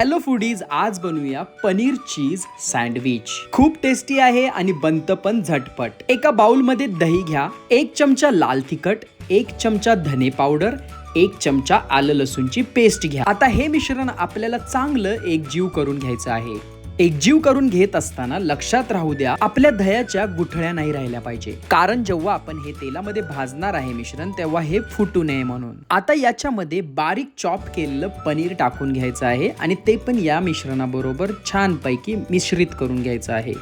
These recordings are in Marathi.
हॅलो फूडीज आज बनवूया पनीर चीज सँडविच खूप टेस्टी आहे आणि बनतं पण झटपट. एका बाउलमध्ये दही घ्या एक चमचा लाल तिखट एक चमचा धने पावडर एक चमचा आलं लसूणची पेस्ट घ्या. आता हे मिश्रण आपल्याला चांगलं एकजीव करून घ्यायचं आहे. एकजीव करून घेत असताना लक्षात राहू द्या आपल्या दह्याच्या गुठळ्या नाही राहिल्या पाहिजे. कारण जेव्हा आपण हे तेलामध्ये भाजणार आहे मिश्रण तेव्हा हे फुटू नये म्हणून. आता याच्यामध्ये बारीक चॉप केलेलं पनीर टाकून घ्यायचं आहे आणि ते पण या मिश्रणाबरोबर छानपैकी मिश्रित करून घ्यायचं आहे.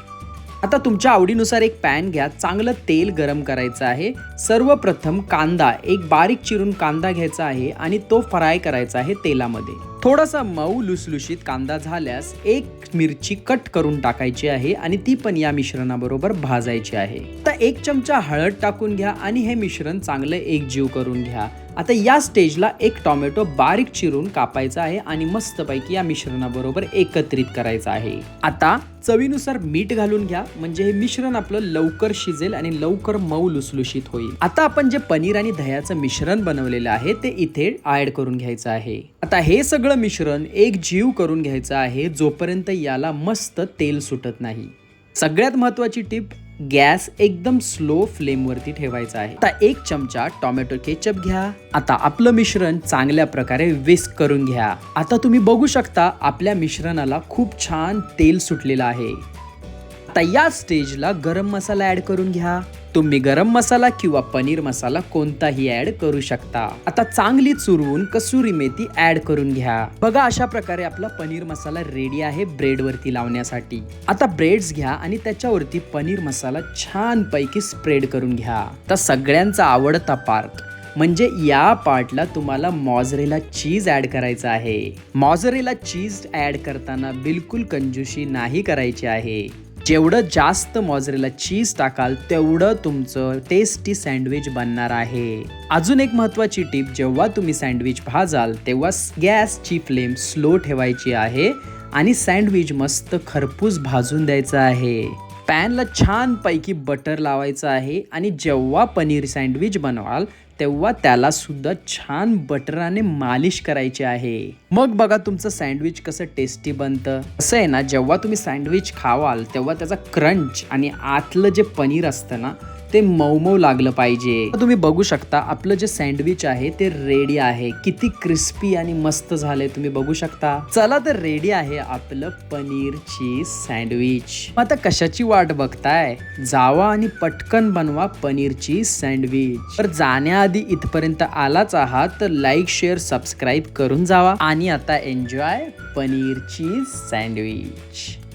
आता तुमच्या आवडीनुसार एक पॅन घ्या चांगलं तेल गरम करायचं आहे. सर्वप्रथम कांदा एक बारीक चिरून कांदा घ्यायचा आहे आणि तो फ्राय करायचा आहे तेलामध्ये. थोडासा मऊ लुसलुशीत कांदा झाल्यास एक मिरची कट करून टाकायची आहे आणि ती पण या मिश्रणाबरोबर भाजायची आहे. तर एक चमचा हळद टाकून घ्या आणि हे मिश्रण चांगलं एकजीव करून घ्या. आता या स्टेजला एक टोमॅटो बारीक चिरून कापायचा आहे आणि मस्तपैकी या मिश्रणाबरोबर एकत्रित करायचं आहे. आता चवीनुसार मीठ घालून घ्या म्हणजे हे मिश्रण आपलं लवकर शिजेल आणि लवकर मऊ लुसलुशीत होईल. आता आपण जे पनीर आणि दह्याचं मिश्रण बनवलेलं आहे ते इथे ऍड करून घ्यायचं आहे. आता हे सगळं मिश्रण एक जीव करून घ्यायचं आहे जोपर्यंत याला मस्त तेल सुटत नाही. सगळ्यात महत्वाची टिप गॅस एकदम स्लो फ्लेम वरती ठेवायचा आहे. आता एक चमचा टोमॅटो केचप घ्या. आता आपलं मिश्रण चांगल्या प्रकारे विस्क करून घ्या. आता तुम्ही बघू शकता आपल्या मिश्रणाला खूप छान तेल सुटलेलं आहे. आता या स्टेजला गरम मसाला ऍड करून घ्या. तुम्ही गरम मसाला किंवा पनीर मसाला कोणताही ऍड करू शकता. आता चांगली चुरवून कसुरी मेथी ऍड करून घ्या. बघा अशा प्रकारे आपला पनीर मसाला रेडी आहे ब्रेड वरती लावण्यासाठी. आता ब्रेड्स घ्या आणि त्याच्यावरती पनीर मसाला छान पैकी स्प्रेड करून घ्या. तर सगळ्यांचा आवडता पार्ट म्हणजे या पार्टला तुम्हाला मॉझरेला चीज ऍड करायचं आहे. मॉझरेला चीज ऍड करताना बिलकुल कंजूशी नाही करायची आहे. जेवढं जास्त मॉझरेला चीज टाकाल तेवढं तुमचं टेस्टी सँडविच बनणार आहे. अजून एक महत्वाची टीप जेव्हा तुम्ही सँडविच भाजाल तेव्हा गॅसची फ्लेम स्लो ठेवायची आहे आणि सँडविच मस्त खरपूस भाजून द्यायचं आहे. पॅनला छानपैकी बटर लावायचं आहे आणि जेव्हा पनीर सँडविच बनवाल तेव्हा त्याला सुद्धा छान बटराने मालिश करायची आहे. मग बघा तुमचं सँडविच कसं टेस्टी बनतं. असं आहे ना जेव्हा तुम्ही सँडविच खावाल तेव्हा त्याचा क्रंच आणि आतलं जे पनीर असतं ना ते मऊ मऊ लागलं पाहिजे. तुम्ही बघू शकता आपलं जे सँडविच आहे ते रेडी आहे. किती क्रिस्पी आणि मस्त झाले तुम्ही बघू शकता. चला तर रेडी आहे आपलं पनीर चीज सँडविच. मग आता कशाची वाट बघताय? जावा आणि पटकन बनवा पनीर चीज सँडविच. तर जाण्याआधी इथपर्यंत आलाच आहात तर लाईक शेअर सबस्क्राईब करून जावा. आणि आता एन्जॉय पनीर चीज सँडविच.